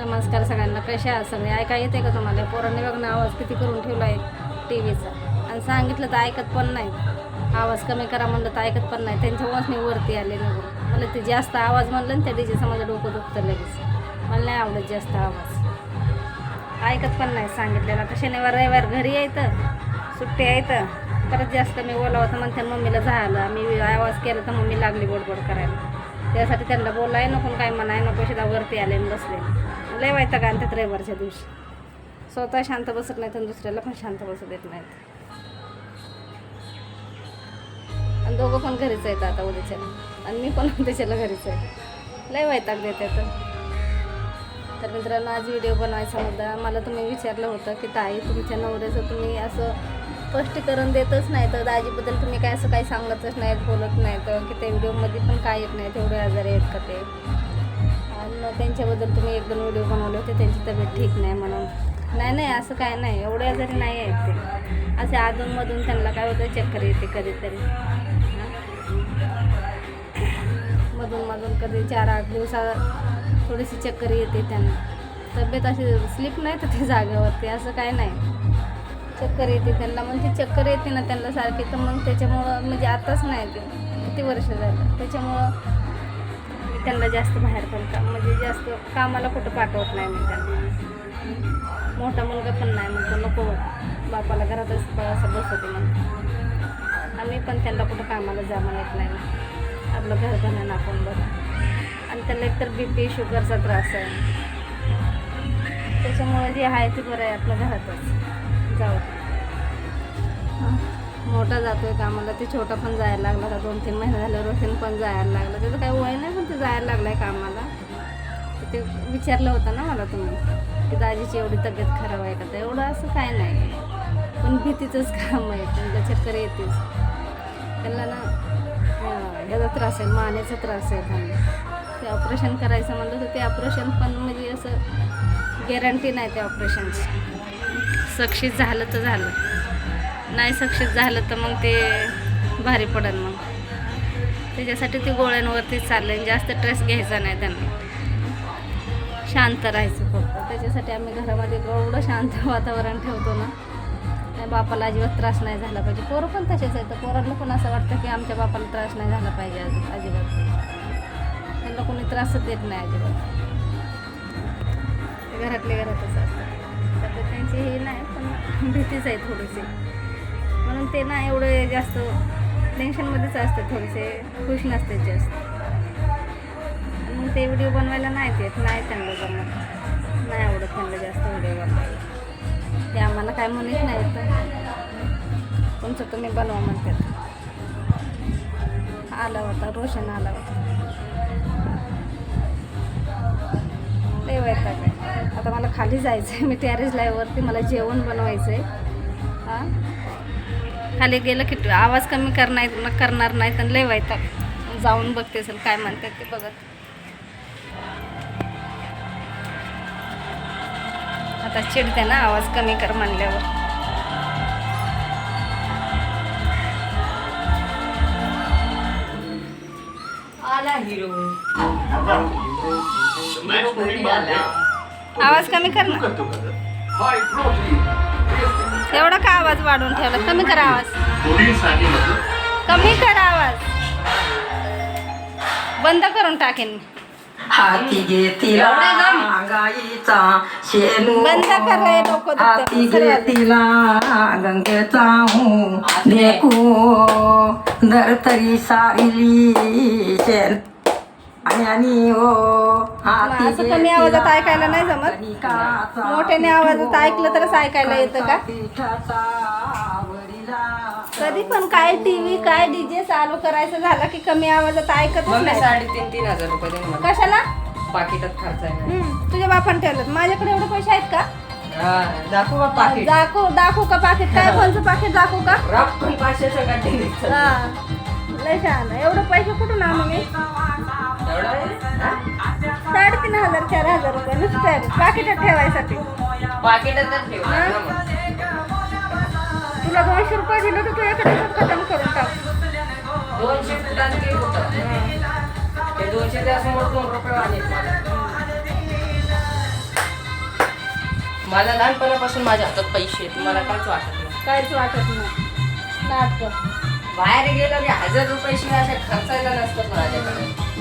नमस्कार सगळ्यांना. कशा आहात सगळे? ऐका येते का तुम्हाला? पोरांनी बघ ना आवाज किती करून ठेवला आहे टी व्हीचा आणि सांगितलं तर ऐकत पण नाही आवाज कमी करा म्हणलं तर ऐकत पण नाही त्यांच्यामुळेच मी वरती आले नको मला ते जास्त आवाज म्हणलं ना त्या डीजेचं माझं डोकं दुखतं लगेच. मला नाही आवडत जास्त आवाज. ऐकत पण नाही सांगितलेलं. तर शनिवार रविवार घरी यायचं सुट्टी यायचं परत जास्त मी बोलावं तर म्हणते मम्मीला झालं. मी आवाज केला तर मम्मी लागली गोडगोड करायला. त्यासाठी त्यांना बोलाय नको काय म्हणाय नको शिदा वरती आले आणि बसले. लय वैताग का आणतात रविवारच्या दिवशी. स्वतः शांत बसत नाहीत आणि दुसऱ्याला पण शांत बसू देत नाहीत. आणि दोघं पण घरीच आहेत आता उद्याच्या आणि मी पण उद्याच्याला घरीच आहे. लय वैताग देत येतं तर मित्रांनो आज व्हिडिओ बनवायचा होता मला तुम्ही विचारलं होतं की ताई तुमच्या नवऱ्याचं तुम्ही असं स्पष्टीकरण देतच नाही तर दाजीबद्दल तुम्ही काय असं काही सांगतच नाहीत बोलत नाही तर की त्या व्हिडिओमध्ये पण काय येत नाही तेवढे आजारी आहेत का ते? पण मग त्यांच्याबद्दल तुम्ही एक दोन व्हिडिओ बनवले होते त्यांची तब्येत ठीक नाही म्हणून. नाही नाही असं काय नाही एवढे आजारी नाही आहेत ते. असे अधूनमधून त्यांना काय होतं चक्कर येते कधीतरी. मधून मधून कधी चार आठ दिवसा थोडीशी चक्कर येते त्यांना. तब्येत अशी स्लिप नाही तर ते जागेवरती असं काय नाही. चक्कर येते त्यांना म्हणजे चक्कर येते ना त्यांना सारखी तर मग त्याच्यामुळं म्हणजे आताच नाही ते किती वर्ष झालं. त्याच्यामुळं त्यांना जास्त बाहेर पण का म्हणजे कामाला कुठं पाठवत नाही मी त्यांना मोठा मुलगा पण नाही म्हणतो नको बापाला घरातच असं बसवते म्हणतो. आम्ही पण त्यांना कुठं कामाला जा म्हणत नाही. आपलं घर घालून आपण बरं आणि त्याला एकतर बी पी शुगरचा त्रास आहे. त्याच्यामुळे जे आहे ते बरं आहे आपल्या घरातच. जाऊ मोठा जातो मोठा जातोय कामाला ते छोटा पण जायला लागला. दोन तीन महिने झाले रोशन पण जायला लागला. त्याचं काही वय नाही पण ते जायला लागलं आहे कामाला. ते विचारलं होतं ना मला तुम्ही की दाजीची एवढी तब्येत खराब आहे का? तर एवढं असं काय नाही. पण भीतीचंच काम आहे तुमच्या चक्कर येतेच. त्यांना ना ह्याचा त्रास आहे मानेचा त्रास आहे त्यांना. ते ऑपरेशन करायचं म्हणलं तर ते ऑपरेशन पण म्हणजे असं गॅरंटी नाही त्या ऑपरेशनची. सक्सेस झालं तर झालं. नाही सक्सेस झालं तर मग ते भारी पडेल मग. त्याच्यासाठी ते गोळ्यांवरतीच चाललं आहे जास्त स्ट्रेस घ्यायचा नाही त्यांना. शांत राहायचं फक्त. त्याच्यासाठी आम्ही घरामध्ये एवढं शांत वातावरण ठेवतो ना. त्या बापाला अजिबात त्रास नाही झाला पाहिजे. पोरं पण तसेच आहेत. तर पोरांना पण असं वाटतं की आमच्या बापाला त्रास नाही झाला पाहिजे अजिबात. त्यांना कोणी त्रासच देत नाही अजिबात. ते घरातले घरातच असतात. तर त्यांची हे नाही पण भीतीच आहे थोडीशी. म्हणून ते ना एवढे जास्त टेन्शनमध्येच असते थोडेसे खुश नसते जास्त. ते व्हिडिओ बनवायला नाही येत नाही त्यांना जमत नाही आवडत त्यांना जास्त व्हिडिओ बनवायला. ते आम्हाला काय म्हणत नाही तर तुमचं तुम्ही बनवा म्हणतात. आला होता रोशन आला होता. ते वैताग आता मला खाली जायचं आहे मी टॅरेज लाईववरती मला जेवण बनवायचं आहे हां? खाली गेलं की आवाज कमी करणार करणार नाही तर लय वैताग. जाऊन बघते असेल काय म्हणतात ते बघत. आता चिडते ना आवाज कमी कर म्हणल्यावर. आला हिरो. आवाज कमी कर ना. एवढा का आवाज वाढवून ठेवला? कमी कर आवाज. कमी कर आवाज. बंद करून टाकेन मी. हाती घेतीला गाईचा शेणू. हाती. घेतीला गंगेचा देखू धरतरी सारिली शेण. आणि ओ असं कमी आवाजात ऐकायला नाही जमत. मोठ्याने आवाजात ऐकलं तरच ऐकायला येतं का? कधी पण काय टीव्ही काय डीजे चालू करायचं झालं की कमी आवाजात ऐकतच मग नाही. साडेतीन तीन हजार रुपये मला. कशाला? पाकिटात खर्च आहे हम्म, तुझ्या बापान ठेवलं माझ्याकडे एवढे पैसे आहेत का? हा, दाखवू पाकिट. दाखवू दाखवू का पाकिट? काय कोणचं पाकिट दाखवू का? रॉक पण पाचशे सगळ्यात टेनिसचं. हा. लय छान एवढं पैसे कुठून आणू मी? एवढं आहे? हा? साडेतीन हजार चार हजार रुपये नुसतं पाकिटात ठेवायसाठी. पाकिटातच ठेव ना मग. तुला दोनशे रुपये दिले तर तू एका दिवसात खतम करून टाक. दोनशे ते होतं. ते दोनशे दोन रुपये वाढले मला. लहानपणापासून माझ्या हातात पैसे आहेत. मला काहीच वाटत नाही. काहीच वाटत नाही. बाहेर गेलं की हजार रुपये शिवाय खर्चायला नसतात माझ्याकडे.